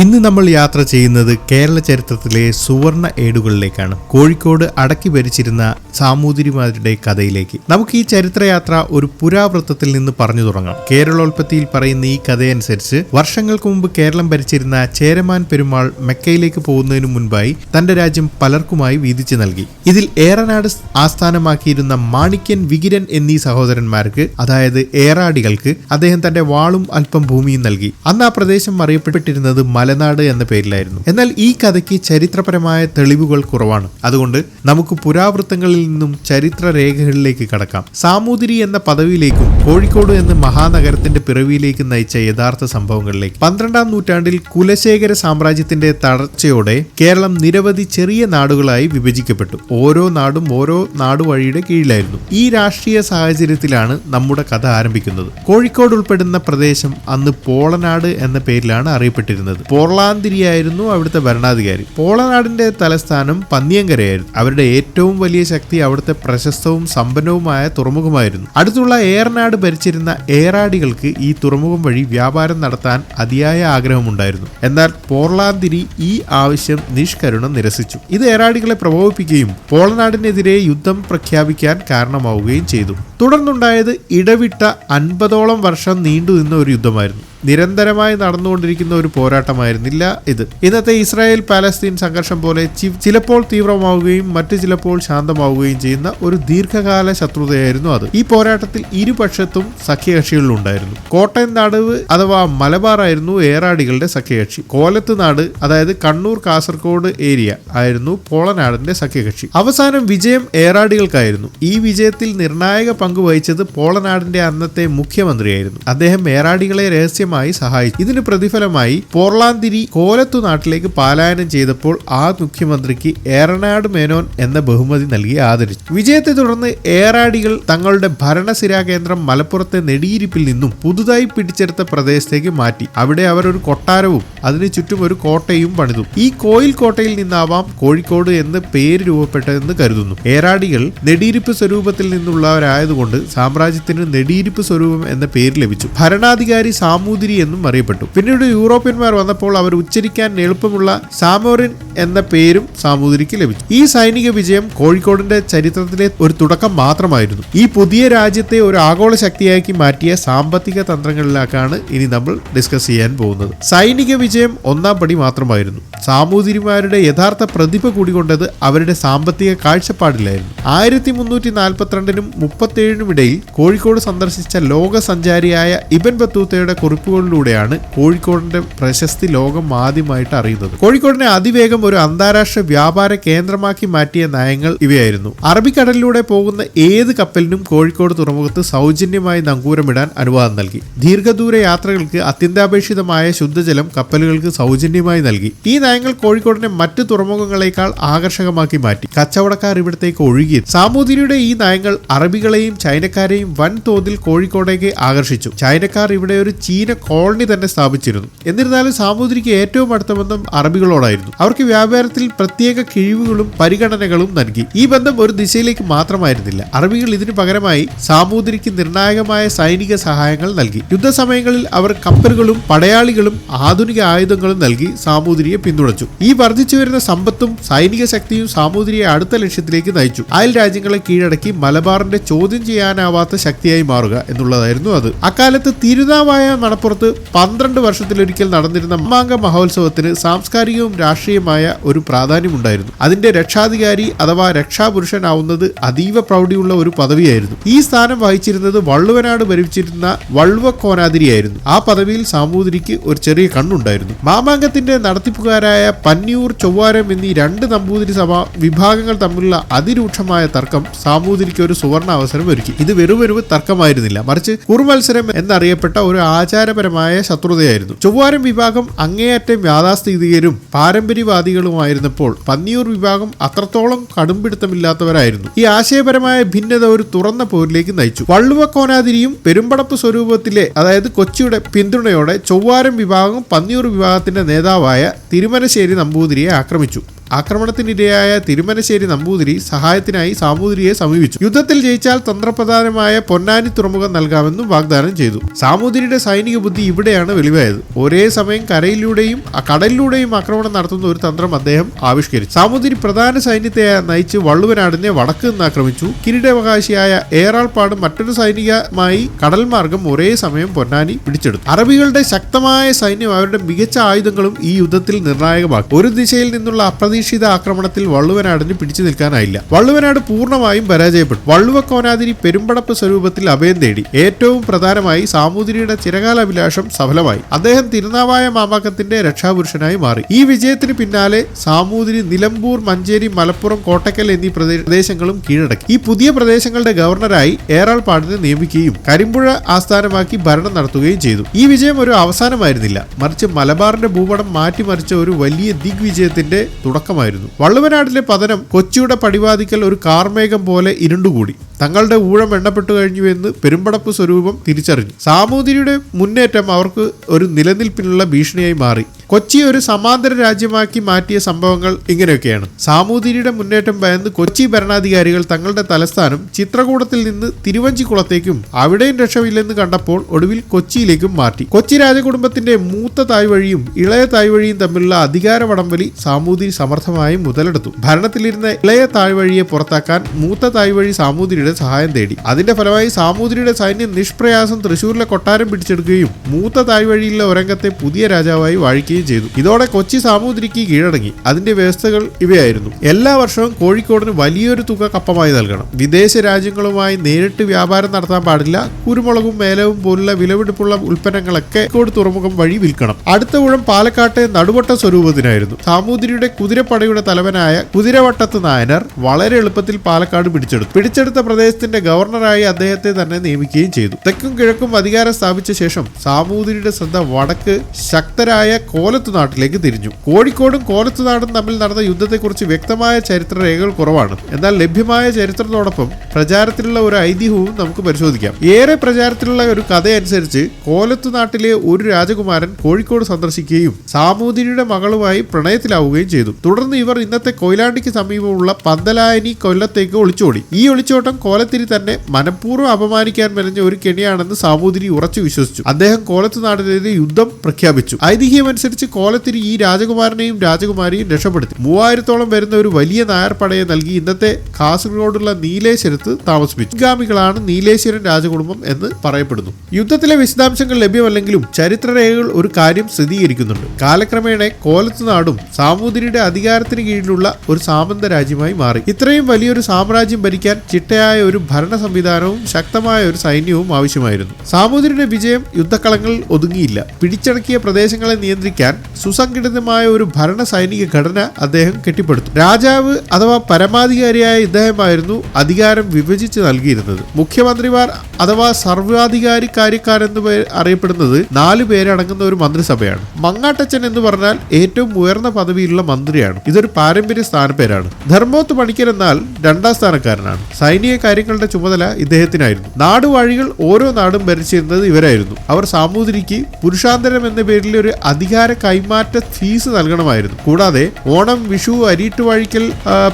ഇന്ന് നമ്മൾ യാത്ര ചെയ്യുന്നത് കേരള ചരിത്രത്തിലെ സുവർണ ഏടുകളിലേക്കാണ്. കോഴിക്കോട് അടക്കി ഭരിച്ചിരുന്ന സാമൂതിരിമാരുടെ കഥയിലേക്ക്. നമുക്ക് ഈ ചരിത്രയാത്ര ഒരു പുരാവൃത്തത്തിൽ നിന്ന് പറഞ്ഞു തുടങ്ങാം. കേരളോൽപ്പത്തിയിൽ പറയുന്ന ഈ കഥയനുസരിച്ച് വർഷങ്ങൾക്ക് മുമ്പ് കേരളം ഭരിച്ചിരുന്ന ചേരമാൻ പെരുമാൾ മെക്കയിലേക്ക് പോകുന്നതിനു മുൻപായി തന്റെ രാജ്യം പലർക്കുമായി വീതിച്ചു നൽകി. ഇതിൽ ഏറനാട് ആസ്ഥാനമാക്കിയിരുന്ന മാണിക്യൻ വികിരൻ എന്നീ സഹോദരന്മാർക്ക് അതായത് ഏറാടികൾക്ക് അദ്ദേഹം തന്റെ വാളും അല്പം ഭൂമിയും നൽകി. അന്ന് ആ പ്രദേശം അറിയപ്പെട്ടിരുന്നത് മലനാട് എന്ന പേരിലായിരുന്നു. എന്നാൽ ഈ കഥയ്ക്ക് ചരിത്രപരമായ തെളിവുകൾ കുറവാണ്. അതുകൊണ്ട് നമുക്ക് പുരാവൃത്തങ്ങളിൽ നിന്നും ചരിത്ര രേഖകളിലേക്ക് കടക്കാം. സാമൂതിരി എന്ന പദവിയിലേക്കും കോഴിക്കോട് എന്ന മഹാനഗരത്തിന്റെ പിറവിയിലേക്ക് നയിച്ച യഥാർത്ഥ സംഭവങ്ങളിലേക്ക്. പന്ത്രണ്ടാം നൂറ്റാണ്ടിൽ കുലശേഖര സാമ്രാജ്യത്തിന്റെ തടർച്ചയോടെ കേരളം നിരവധി ചെറിയ നാടുകളായി വിഭജിക്കപ്പെട്ടു. ഓരോ നാടും ഓരോ നാടുവഴിയുടെ കീഴിലായിരുന്നു. ഈ രാഷ്ട്രീയ സാഹചര്യത്തിലാണ് നമ്മുടെ കഥ ആരംഭിക്കുന്നത്. കോഴിക്കോട് ഉൾപ്പെടുന്ന പ്രദേശം അന്ന് പോളനാട് എന്ന പേരിലാണ് അറിയപ്പെട്ടിരുന്നത്. പോർളാന്തിരിയായിരുന്നു അവിടുത്തെ ഭരണാധികാരി. പോളനാടിന്റെ തലസ്ഥാനം പന്നിയങ്കരയായിരുന്നു. അവരുടെ ഏറ്റവും വലിയ ശക്തി അവിടുത്തെ പ്രശസ്തവും സമ്പന്നവുമായ തുറമുഖമായിരുന്നു. അടുത്തുള്ള ഏറനാട് ഭരിച്ചിരുന്ന ഏറാടികൾക്ക് ഈ തുറമുഖം വഴി വ്യാപാരം നടത്താൻ അതിയായ ആഗ്രഹമുണ്ടായിരുന്നു. എന്നാൽ പോർളാന്തിരി ഈ ആവശ്യം നിഷ്കരുണം നിരസിച്ചു. ഇത് ഏറാടികളെ പ്രകോപിപ്പിക്കുകയും പോളനാടിനെതിരെ യുദ്ധം പ്രഖ്യാപിക്കാൻ കാരണമാവുകയും ചെയ്തു. തുടർന്നുണ്ടായത് ഇടവിട്ട അൻപതോളം വർഷം നീണ്ടു നിന്ന ഒരു യുദ്ധമായിരുന്നു. നിരന്തരമായി നടന്നുകൊണ്ടിരിക്കുന്ന ഒരു പോരാട്ടമായിരുന്നില്ല ഇത്. ഇന്നത്തെ ഇസ്രായേൽ പാലസ്തീൻ സംഘർഷം പോലെ ചിലപ്പോൾ തീവ്രമാവുകയും മറ്റു ചിലപ്പോൾ ശാന്തമാവുകയും ചെയ്യുന്ന ഒരു ദീർഘകാല ശത്രുതയായിരുന്നു അത്. ഈ പോരാട്ടത്തിൽ ഇരുപക്ഷത്തും സഖ്യകക്ഷികളിലുണ്ടായിരുന്നു കോട്ടയം നടുവ് അഥവാ മലബാർ ആയിരുന്നു ഏറാടികളുടെ സഖ്യകക്ഷി. കോലത്ത് നാട് അതായത് കണ്ണൂർ കാസർഗോഡ് ഏരിയ ആയിരുന്നു പോളനാടിന്റെ സഖ്യകക്ഷി. അവസാനം വിജയം ഏറാടികൾക്കായിരുന്നു. ഈ വിജയത്തിൽ നിർണായക പങ്ക് വഹിച്ചത് പോളനാടിന്റെ അന്നത്തെ മുഖ്യമന്ത്രിയായിരുന്നു. അദ്ദേഹം ഏറാടികളെ രഹസ്യമായി സഹായിച്ചു. ഇതിന് പ്രതിഫലമായി പോർളാന്തിരി കോലത്തു നാട്ടിലേക്ക് പാലായനം ചെയ്തപ്പോൾ ആ മുഖ്യമന്ത്രിക്ക് ഏറനാട് മേനോൻ എന്ന ബഹുമതി നൽകി ആദരിച്ചു. വിജയത്തെ തുടർന്ന് ഏറാടികൾ തങ്ങളുടെ ഭരണസിരാ കേന്ദ്രം മലപ്പുറത്തെ നെടിയിരിപ്പിൽ നിന്നും പുതുതായി പിടിച്ചെടുത്ത പ്രദേശത്തേക്ക് മാറ്റി. അവിടെ അവർ ഒരു കൊട്ടാരവും അതിനു ചുറ്റും ഒരു കോട്ടയും പണിതു. ഈ കോയിൽ കോട്ടയിൽ നിന്നാവാം കോഴിക്കോട് എന്ന് പേര് രൂപപ്പെട്ടതെന്ന് കരുതുന്നു. ഏറാടികൾ നെടിയിരിപ്പ് സ്വരൂപത്തിൽ നിന്നുള്ളവരായതുകൊണ്ട് സാമ്രാജ്യത്തിന് നെടിയിരിപ്പ് സ്വരൂപം എന്ന പേര് ലഭിച്ചു. ഭരണാധികാരി സാമൂതിരി എന്നും അറിയപ്പെട്ടു. പിന്നീട് യൂറോപ്യന്മാർ വന്നപ്പോൾ അവർ ഉച്ചരിക്കാൻ എളുപ്പമുള്ള സാമോറിൻ എന്ന പേരും സാമൂതിരിക്ക് ലഭിച്ചു. ഈ സൈനിക വിജയം കോഴിക്കോടിന്റെ ചരിത്രത്തിലെ ഒരു തുടക്കം മാത്രമായിരുന്നു. ഈ പുതിയ രാജ്യത്തെ ഒരു ആഗോള ശക്തിയാക്കി മാറ്റിയ സാമ്പത്തിക തന്ത്രങ്ങളിലേക്കാണ് ഇനി നമ്മൾ ഡിസ്കസ് ചെയ്യാൻ പോകുന്നത്. സൈനിക വിജയം ഒന്നാം പടി മാത്രമായിരുന്നു. സാമൂതിരിമാരുടെ യഥാർത്ഥ പ്രതിഭ കൂടികൊണ്ടത് അവരുടെ സാമ്പത്തിക കാഴ്ചപ്പാടിലായിരുന്നു. ആയിരത്തി മുന്നൂറ്റി നാൽപ്പത്തിരണ്ടിനും മുപ്പത്തേഴിനും ഇടയിൽ കോഴിക്കോട് സന്ദർശിച്ച ലോക സഞ്ചാരിയായ ഇബൻ ബത്തൂത്തയുടെ കുറിപ്പുകളിലൂടെയാണ് കോഴിക്കോടിന്റെ പ്രശസ്തി ലോകം ആദ്യമായിട്ട് അറിയുന്നത്. കോഴിക്കോടിനെ അതിവേഗം ഒരു അന്താരാഷ്ട്ര വ്യാപാര കേന്ദ്രമാക്കി മാറ്റിയ നയങ്ങൾ ഇവയായിരുന്നു. അറബിക്കടലിലൂടെ പോകുന്ന ഏത് കപ്പലിനും കോഴിക്കോട് തുറമുഖത്ത് സൗജന്യമായി നങ്കൂരമിടാൻ അനുവാദം നൽകി. ദീർഘദൂര യാത്രകൾക്ക് അത്യന്താപേക്ഷിതമായ ശുദ്ധജലം കപ്പലുകൾക്ക് സൗജന്യമായി നൽകി. ഈ നയങ്ങൾ കോഴിക്കോടിനെ മറ്റ് തുറമുഖങ്ങളെക്കാൾ ആകർഷകമാക്കി മാറ്റി. കച്ചവടക്കാർ ഇവിടത്തേക്ക് ഒഴുകി. സാമൂതിരിയുടെ ഈ നയങ്ങൾ അറബികളെയും ചൈനക്കാരെയും വൻതോതിൽ കോഴിക്കോടേക്ക് ആകർഷിച്ചു. ചൈനക്കാർ ഇവിടെ ഒരു ചീന കോളനി തന്നെ സ്ഥാപിച്ചിരുന്നു. എന്നിരുന്നാലും സാമൂതിരിക്ക് ഏറ്റവും അടുത്ത ബന്ധം അറബികളോടായിരുന്നു. അവർക്ക് വ്യാപാരത്തിൽ പ്രത്യേക കിഴിവുകളും പരിഗണനകളും നൽകി. ഈ ബന്ധം ഒരു ദിശയിലേക്ക് മാത്രമായിരുന്നില്ല. അറബികൾ ഇതിനു പകരമായി സാമൂതിരിക്ക് നിർണായകമായ സൈനിക സഹായങ്ങൾ നൽകി. യുദ്ധസമയങ്ങളിൽ അവർ കപ്പലുകളും പടയാളികളും ആധുനിക ആയുധങ്ങളും നൽകി സാമൂതിരിയെ പിന്തുണച്ചു. ഈ വർദ്ധിച്ചു വരുന്ന സമ്പത്തും സൈനിക ശക്തിയും സാമൂതിരിയെ അടുത്ത ലക്ഷ്യത്തിലേക്ക് നയിച്ചു. അയൽ രാജ്യങ്ങളെ കീഴടക്കി മലബാറിന്റെ ചോദ്യം ചെയ്യാനാവാത്ത ശക്തിയായി മാറുക എന്നുള്ളതായിരുന്നു അത്. അക്കാലത്ത് തിരുനാവായ മണപ്പുറത്ത് പന്ത്രണ്ട് വർഷത്തിലൊരിക്കൽ നടന്നിരുന്ന മാങ്ക മഹോത്സവത്തിന് സാംസ്കാരികവും രാഷ്ട്രീയമായ ഒരു പ്രാധാന്യമുണ്ടായിരുന്നു. അതിന്റെ രക്ഷാധികാരി അഥവാ രക്ഷാപുരുഷനാവുന്നത് അതീവ പ്രൗഢിയുള്ള ഒരു പദവിയായിരുന്നു. ഈ സ്ഥാനം വഹിച്ചിരുന്നത് വള്ളുവനാട് ഭരിച്ചിരുന്ന വള്ളുവ കോനാതിരിയായിരുന്നു. ആ പദവിയിൽ സാമൂതിരിക്ക് ഒരു ചെറിയ കണ്ണുണ്ടായിരുന്നു. മാമാങ്കത്തിന്റെ നടത്തിപ്പുകാരായ പന്നിയൂർ ചൊവ്വാരം എന്നീ രണ്ട് നമ്പൂതിരി സഭ വിഭാഗങ്ങൾ തമ്മിലുള്ള അതിരൂക്ഷമായ തർക്കം സാമൂതിരിക്ക് ഒരു സുവർണ അവസരം ഒരുക്കി. ഇത് വെറുമൊരു തർക്കമായിരുന്നില്ല. മറിച്ച് കുറുമത്സരം എന്നറിയപ്പെട്ട ഒരു ആചാരപരമായ ശത്രുതയായിരുന്നു. ചൊവ്വാരം വിഭാഗം അങ്ങേയറ്റം യാഥാസ്ഥിതികരും പാരമ്പര്യവാദികളുമായിരുന്നപ്പോൾ പന്നിയൂർ വിഭാഗം അത്രത്തോളം കടുംപിടുത്തമില്ലാത്തവരായിരുന്നു. ഈ ആശയപരമായ ഭിന്നത ഒരു തുറന്ന പോരിലേക്ക് നയിച്ചു. വള്ളുവ കോനാതിരിയും പെരുമ്പടപ്പ് സ്വരൂപത്തിലെ അതായത് കൊച്ചിയുടെ പിന്തുണയോടെ ചൊവ്വാരം വിഭാഗം പന്നിയൂർ വിഭാഗത്തിന്റെ നേതാവായ തിരുമനശ്ശേരി നമ്പൂതിരിയെ ആക്രമിച്ചു. ആക്രമണത്തിനിരയായ തിരുമനശ്ശേരി നമ്പൂതിരി സഹായത്തിനായി സാമൂതിരിയെ സമീപിച്ചു. യുദ്ധത്തിൽ ജയിച്ചാൽ തന്ത്രപ്രധാനമായ പൊന്നാനി തുറമുഖം നൽകാമെന്നും വാഗ്ദാനം ചെയ്തു. സാമൂതിരിയുടെ സൈനിക ബുദ്ധി ഇവിടെയാണ് വെളിവായത്. ഒരേ സമയം കരയിലൂടെയും കടലിലൂടെയും ആക്രമണം നടത്തുന്ന ഒരു തന്ത്രം അദ്ദേഹം ആവിഷ്കരിച്ചു. സാമൂതിരി പ്രധാന സൈന്യത്തെ നയിച്ച് വള്ളുവനാടിനെ വടക്ക് നിന്ന് ആക്രമിച്ചു. കിരീടവകാശിയായ ഏറാൾപ്പാട് മറ്റൊരു സൈനികമായി കടൽ മാർഗം ഒരേ സമയം പൊന്നാനി പിടിച്ചെടുത്തു. അറബികളുടെ ശക്തമായ സൈന്യം അവരുടെ മികച്ച ആയുധങ്ങളും ഈ യുദ്ധത്തിൽ നിർണായകമാക്കി. ഒരു ദിശയിൽ നിന്നുള്ള അപ്രതീക്ഷിത ആക്രമണത്തിൽ വള്ളുവനാടിന് പിടിച്ചു നിൽക്കാനായില്ല. വള്ളുവനാട് പൂർണമായും പരാജയപ്പെട്ടു. വള്ളുവ കോനാതിരി പെരുമ്പടപ്പ് സ്വരൂപത്തിൽ അഭയം തേടി. ഏറ്റവും പ്രധാനമായി സാമൂതിരിയുടെ ചിരകാല അഭിലാഷം സഫലമായി. അദ്ദേഹം തിരുനാവായ മാമാക്കത്തിന്റെ രക്ഷാപുരുഷനായി മാറി. ഈ വിജയത്തിന് പിന്നാലെ സാമൂതിരി നിലമ്പൂർ മഞ്ചേരി മലപ്പുറം കോട്ടക്കൽ എന്നീ പ്രദേ- പ്രദേശങ്ങളും കീഴടക്കി. ഈ പുതിയ പ്രദേശങ്ങളുടെ ഗവർണറായി ഏറാൾപാടിനെ നിയമിക്കുകയും കരിമ്പുഴ ആസ്ഥാനമാക്കി ഭരണം നടത്തുകയും ചെയ്തു. ഈ വിജയം ഒരു അവസാനമായിരുന്നില്ല. മറിച്ച് മലബാറിന്റെ ഭൂപടം മാറ്റിമറിച്ച ഒരു വലിയ ദിഗ്വിജയത്തിന്റെ തുടക്കമായിരുന്നു വള്ളുവനാട്ടിലെ പതനം കൊച്ചിയുടെ പടിവാതിക്കൽ ഒരു കാർമേഘം പോലെ ഇരുണ്ടുകൂടി. തങ്ങളുടെ ഊഴം എണ്ണപ്പെട്ടു കഴിഞ്ഞു എന്ന് പെരുമ്പടപ്പ് സ്വരൂപം തിരിച്ചറിഞ്ഞു. സാമൂതിരിയുടെ മുന്നേറ്റം അവർക്ക് ഒരു നിലനിൽപ്പിനുള്ള ഭീഷണിയായി മാറി. കൊച്ചി ഒരു സമാന്തര രാജ്യമാക്കി മാറ്റിയ സംഭവങ്ങൾ ഇങ്ങനെയൊക്കെയാണ്. സാമൂതിരിയുടെ മുന്നേറ്റം ഭയന്ന് കൊച്ചി ഭരണാധികാരികൾ തങ്ങളുടെ തലസ്ഥാനം ചിത്രകൂടത്തിൽ നിന്ന് തിരുവഞ്ചിക്കുളത്തേക്കും അവിടെയും രക്ഷമില്ലെന്ന് കണ്ടപ്പോൾ ഒടുവിൽ കൊച്ചിയിലേക്കും മാറ്റി. കൊച്ചി രാജകുടുംബത്തിന്റെ മൂത്ത തായ്വഴിയും ഇളയ തായ്വഴിയും തമ്മിലുള്ള അധികാര വടംവലി സാമൂതിരി സമർത്ഥമായി മുതലെടുത്തു. ഭരണത്തിലിരുന്ന ഇളയ താഴ്വഴിയെ പുറത്താക്കാൻ മൂത്ത തായ്വഴി സാമൂതിരിയുടെ സഹായം തേടി. അതിന്റെ ഫലമായി സാമൂതിരിയുടെ സൈന്യം നിഷ്പ്രയാസം തൃശൂരിലെ കൊട്ടാരം പിടിച്ചെടുക്കുകയും മൂത്ത തായ്വഴിയിലെ ഒരംഗത്തെ പുതിയ രാജാവായി വാഴിക്കുകയും ചെയ്തു. ഇതോടെ കൊച്ചി സാമൂതിരിക്ക് കീഴടങ്ങി. അതിന്റെ വ്യവസ്ഥകൾ ഇവയായിരുന്നു. എല്ലാ വർഷവും കോഴിക്കോടിന് വലിയൊരു തുക കപ്പമായി നൽകണം. വിദേശ രാജ്യങ്ങളുമായി നേരിട്ട് വ്യാപാരം നടത്താൻ പാടില്ല. കുരുമുളകും മേലവും പോലുള്ള വിലപിടിപ്പുള്ള ഉൽപ്പന്നങ്ങളൊക്കെ കോഴിക്കോട് തുറമുഖം വഴി വിൽക്കണം. അടുത്ത ഊഴം പാലക്കാട്ടെ നടുവട്ട സ്വരൂപത്തിനായിരുന്നു. സാമൂതിരിയുടെ കുതിരപ്പടയുടെ തലവനായ കുതിരവട്ടത്ത് നായനർ വളരെ എളുപ്പത്തിൽ പാലക്കാട് പിടിച്ചെടുത്തു. പിടിച്ചെടുത്ത പ്രദേശത്തിന്റെ ഗവർണറായി അദ്ദേഹത്തെ തന്നെ നിയമിക്കുകയും ചെയ്തു. തെക്കും കിഴക്കും അധികാരം സ്ഥാപിച്ച ശേഷം സാമൂതിരിയുടെ ശ്രദ്ധ വടക്ക് ശക്തരായ കോലത്തു നാട്ടിലേക്ക് തിരിഞ്ഞു. കോഴിക്കോടും കോലത്തുനാടും തമ്മിൽ നടന്ന യുദ്ധത്തെക്കുറിച്ച് വ്യക്തമായ ചരിത്ര രേഖകൾ കുറവാണ്. എന്നാൽ ലഭ്യമായ ചരിത്രത്തോടൊപ്പം പ്രചാരത്തിലുള്ള ഒരു ഐതിഹ്യവും നമുക്ക് പരിശോധിക്കാം. ഏറെ പ്രചാരത്തിലുള്ള ഒരു കഥയനുസരിച്ച് കോലത്തു നാട്ടിലെ ഒരു രാജകുമാരൻ കോഴിക്കോട് സന്ദർശിക്കുകയും സാമൂതിരിയുടെ മകളുമായി പ്രണയത്തിലാവുകയും ചെയ്തു. തുടർന്ന് ഇവർ ഇന്നത്തെ കൊയിലാണ്ടിക്ക് സമീപമുള്ള പന്തലായനി കൊല്ലത്തേക്ക് ഒളിച്ചോടി. ഈ ഒളിച്ചോട്ടം കോലത്തിരി തന്നെ മനഃപൂർവം അപമാനിക്കാൻ മെനഞ്ഞ ഒരു കെണിയാണെന്ന് സാമൂതിരി ഉറച്ചു വിശ്വസിച്ചു. അദ്ദേഹം കോലത്തു നാടിനെതിരെ യുദ്ധം പ്രഖ്യാപിച്ചു. ഐതിഹ്യമനുസരിച്ച് കോലത്തിരി ഈ രാജകുമാരനെയും രാജകുമാരിയും രക്ഷപ്പെടുത്തി. മൂവായിരത്തോളം വരുന്ന ഒരു വലിയ നായർപ്പടയെ നൽകി ഇന്നത്തെ കാസർഗോഡുള്ള നീലേശ്വരത്ത് താമസിപ്പിച്ചു. ഗാമികളാണ് നീലേശ്വരൻ രാജകുടുംബം എന്ന് പറയപ്പെടുന്നു. യുദ്ധത്തിലെ വിശദാംശങ്ങൾ ലഭ്യമല്ലെങ്കിലും ചരിത്രരേഖകൾ ഒരു കാര്യം സ്ഥിരീകരിക്കുന്നുണ്ട്. കാലക്രമേണ കോലത്തുനാടും സാമൂതിരിയുടെ അധികാരത്തിന് കീഴിലുള്ള ഒരു സാമന്ത രാജ്യമായി മാറി. ഇത്രയും വലിയൊരു സാമ്രാജ്യം ഭരിക്കാൻ ചിട്ടയായ ഒരു ഭരണ സംവിധാനവും ശക്തമായ ഒരു സൈന്യവും ആവശ്യമായിരുന്നു. സാമൂതിരിയുടെ വിജയം യുദ്ധക്കളങ്ങളിൽ ഒതുങ്ങിയില്ല. പിടിച്ചടക്കിയ പ്രദേശങ്ങളെ നിയന്ത്രിക്കാൻ സുസംഘടിതമായ ഒരു ഭരണ സൈനിക ഘടന അദ്ദേഹം കെട്ടിപ്പടുത്തു. രാജാവ് അഥവാ പരമാധികാരിയായ ഇദ്ദേഹമായിരുന്നു അധികാരം വിഭജിച്ച് നൽകിയിരുന്നത്. മുഖ്യമന്ത്രിമാർ അഥവാ സർവാധികാരി കാര്യക്കാരെന്ന് അറിയപ്പെടുന്നത് നാല് പേരടങ്ങുന്ന ഒരു മന്ത്രിസഭയാണ്. മങ്ങാട്ടച്ചൻ എന്ന് പറഞ്ഞാൽ ഏറ്റവും ഉയർന്ന പദവിയിലുള്ള മന്ത്രിയാണ്. ഇതൊരു പാരമ്പര്യ സ്ഥാനപ്പേരാണ്. ധർമ്മോത്ത് പണിക്കർ എന്നാൽ രണ്ടാം സ്ഥാനക്കാരനാണ്. സൈനിക കാര്യങ്ങളുടെ ചുമതല ഇദ്ദേഹത്തിനായിരുന്നു. നാടുവാഴികൾ ഓരോ നാടും ഭരിച്ചിരുന്നത് ഇവരായിരുന്നു. അവർ സാമൂതിരിക്ക് പുരുഷാന്തരം എന്ന പേരിൽ ഒരു അധികാര കൈമാറ്റ ഫീസ് നൽകണമായിരുന്നു. കൂടാതെ ഓണം വിഷു അരീട്ടുവാഴിക്കൽ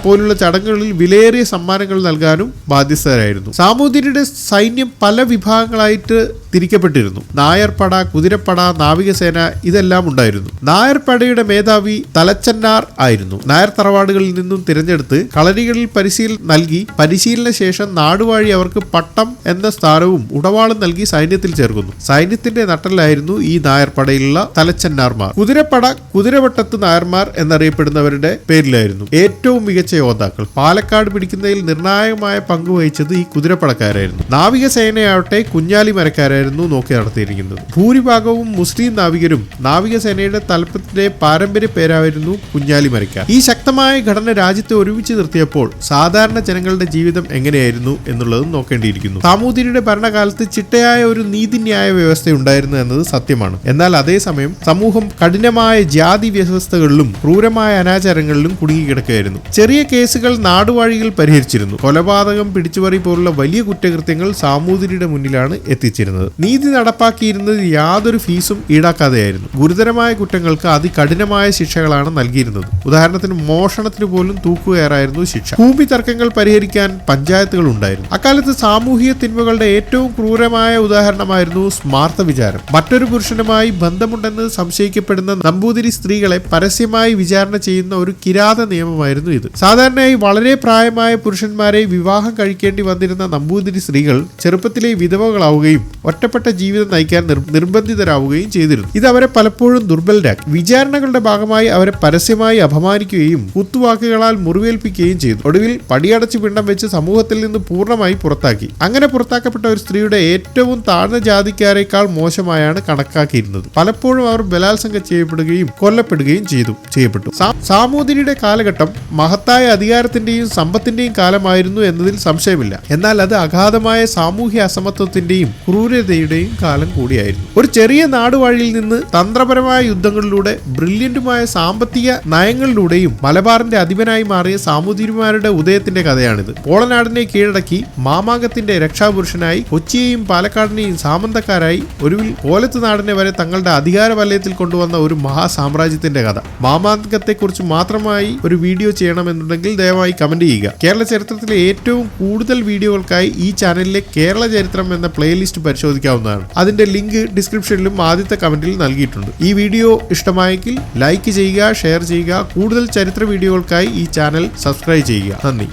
പോലുള്ള ചടങ്ങുകളിൽ വിലയേറിയ സമ്മാനങ്ങൾ നൽകാനും ബാധ്യസ്ഥരായിരുന്നു. സാമൂതിരിയുടെ സൈന്യം പല വിഭാഗങ്ങളായിട്ട് തിരിക്കപ്പെട്ടിരുന്നു. നായർപ്പട കുതിരപ്പട നാവികസേന ഇതെല്ലാം ഉണ്ടായിരുന്നു. നായർപ്പടയുടെ മേധാവി തലച്ചന്നാർ ആയിരുന്നു. നായർ തറവാടുകളിൽ നിന്നും തിരഞ്ഞെടുത്ത് കളരികളിൽ പരിശീലനം നൽകി പരിശീലന ശേഷം നാടുവാഴി അവർക്ക് പട്ടം എന്ന സ്ഥാനവും ഉടവാളും നൽകി സൈന്യത്തിൽ ചേർക്കുന്നു. സൈന്യത്തിന്റെ നട്ടലായിരുന്നു ഈ നായർപ്പടയിലുള്ള തലച്ചന്നാർമാർ. കുതിരപ്പട കുതിരവട്ടത്ത് നായർമാർ എന്നറിയപ്പെടുന്നവരുടെ പേരിലായിരുന്നു ഏറ്റവും മികച്ച യോദ്ധാക്കൾ. പാലക്കാട് പിടിക്കുന്നതിൽ നിർണായകമായ പങ്കുവഹിച്ചത് ഈ കുതിരപ്പടക്കാരായിരുന്നു. നാവികസേനയാവട്ടെ കുഞ്ഞാലി മരക്കാരായിരുന്നു നോക്കി നടത്തിയിരിക്കുന്നത്. ഭൂരിഭാഗവും മുസ്ലിം നാവികരും നാവികസേനയുടെ തലപ്പത്തിന്റെ പാരമ്പര്യ പേരായിരുന്നു കുഞ്ഞാലി മരക്കാർ. ഈ ശക്തമായ ഘടന രാജ്യത്തെ ഒരുമിച്ച് നിർത്തിയപ്പോൾ സാധാരണ ജനങ്ങളുടെ ജീവിതം എങ്ങനെയായിരുന്നു എന്നുള്ളതും നോക്കേണ്ടിയിരിക്കുന്നു. സാമൂതിരിയുടെ ഭരണകാലത്ത് ചിട്ടയായ ഒരു നീതിന്യായ വ്യവസ്ഥ ഉണ്ടായിരുന്നു എന്നത് സത്യമാണ്. എന്നാൽ അതേസമയം സമൂഹം കഠിനമായ ജാതി വ്യവസ്ഥകളിലും ക്രൂരമായ അനാചാരങ്ങളിലും കുടുങ്ങിക്കിടക്കുകയായിരുന്നു. ചെറിയ കേസുകൾ നാടുവാഴികൾ പരിഹരിച്ചിരുന്നു. കൊലപാതകം പിടിച്ചുപറി പോലുള്ള വലിയ കുറ്റകൃത്യങ്ങൾ സാമൂതിരിയുടെ മുന്നിലാണ് എത്തിച്ചിരുന്നത്. നീതി നടപ്പാക്കിയിരുന്നത് യാതൊരു ഫീസും ഈടാക്കാതെയായിരുന്നു. ഗുരുതരമായ കുറ്റങ്ങൾക്ക് അതികഠിനമായ ശിക്ഷകളാണ് നൽകിയിരുന്നത്. ഉദാഹരണത്തിന് മോഷണത്തിന് പോലും തൂക്കുകയറായിരുന്നു ശിക്ഷ. ഭൂമി തർക്കങ്ങൾ പരിഹരിക്കാൻ പഞ്ചായത്തുകൾ ഉണ്ടായിരുന്നു. അക്കാലത്ത് സാമൂഹിക തിന്മകളുടെ ഏറ്റവും ക്രൂരമായ ഉദാഹരണമായിരുന്നു സ്മാർത്ഥ വിചാരം. മറ്റൊരു പുരുഷനുമായി ബന്ധമുണ്ടെന്ന് സംശയിക്കപ്പെടുന്ന നമ്പൂതിരി സ്ത്രീകളെ പരസ്യമായി വിചാരണ ചെയ്യുന്ന ഒരു കിരാത നിയമമായിരുന്നു ഇത്. സാധാരണയായി വളരെ പ്രായമായ പുരുഷന്മാരെ വിവാഹം കഴിക്കേണ്ടി വന്നിരുന്ന നമ്പൂതിരി സ്ത്രീകൾ ചെറുപ്പത്തിലെ വിധവകളാവുകയും ഒറ്റപ്പെട്ട ജീവിതം നയിക്കാൻ നിർബന്ധിതരാവുകയും ചെയ്തിരുന്നു. ഇത് അവരെ പലപ്പോഴും ദുർബലരാക്കി. വിചാരണകളുടെ ഭാഗമായി അവരെ പരസ്യമായി അപമാനിക്കുകയും കുത്തുവാക്കുകളാൽ മുറിവേൽപ്പിക്കുകയും ചെയ്തു. ഒടുവിൽ പടിയടച്ച് പിണ്ടം വെച്ച് സമൂഹത്തിൽ നിന്ന് പൂർണമായി പുറത്താക്കി. അങ്ങനെ പുറത്താക്കപ്പെട്ട ഒരു സ്ത്രീയുടെ ഏറ്റവും താഴ്ന്ന ജാതിക്കാരേക്കാൾ മോശമായാണ് കണക്കാക്കിയിരുന്നത്. പലപ്പോഴും അവർ ബലാത്സംഗം ചെയ്യപ്പെടുകയും കൊല്ലപ്പെടുകയും ചെയ്തു ചെയ്യപ്പെട്ടു. സാമൂതിരിയുടെ കാലഘട്ടം മഹത്തായ അധികാരത്തിന്റെയും സമ്പത്തിന്റെയും കാലമായിരുന്നു എന്നതിൽ സംശയമില്ല. എന്നാൽ അത് അഗാധമായ സാമൂഹ്യ അസമത്വത്തിന്റെയും ക്രൂരതയുടെയും കാലം കൂടിയായിരുന്നു. ഒരു ചെറിയ നാടുവാഴിയിൽ നിന്ന് തന്ത്രപരമായ യുദ്ധങ്ങളിലൂടെ ബ്രില്യന്റുമായ സാമ്പത്തിക നയങ്ങളിലൂടെയും മലബാറിന്റെ അധിപനായി മാറിയ സാമൂതിരിമാരുടെ ഉദയത്തിന്റെ കഥയാണിത്. പോളനാടിനെ കീഴടക്കി മാമാങ്കത്തിന്റെ രക്ഷാപുരുഷനായി കൊച്ചിയെയും പാലക്കാടിനെയും സാമന്തക്കാരായി ഒരുവിൽ കോലത്ത് നാടിനെ വരെ തങ്ങളുടെ അധികാര വലയത്തിൽ കൊണ്ടുവന്ന ഒരു മഹാസാമ്രാജ്യത്തിന്റെ കഥ. മാമാങ്കത്തെക്കുറിച്ച് മാത്രമായി ഒരു വീഡിയോ ചെയ്യണമെന്നുണ്ടെങ്കിൽ ദയവായി കമന്റ് ചെയ്യുക. കേരള ചരിത്രത്തിലെ ഏറ്റവും കൂടുതൽ വീഡിയോകൾക്കായി ഈ ചാനലിലെ കേരള ചരിത്രം എന്ന പ്ലേലിസ്റ്റ് പരിശോധിക്കാവുന്നതാണ് അതിന്റെ ലിങ്ക് ഡിസ്ക്രിപ്ഷനിലും ആദ്യത്തെ കമന്റിൽ നൽകിയിട്ടുണ്ട്. ഈ വീഡിയോ ഇഷ്ടമായെങ്കിൽ ലൈക്ക് ചെയ്യുക ഷെയർ ചെയ്യുക. കൂടുതൽ ചരിത്ര വീഡിയോകൾക്കായി ഈ ചാനൽ സബ്സ്ക്രൈബ് ചെയ്യുക. നന്ദി.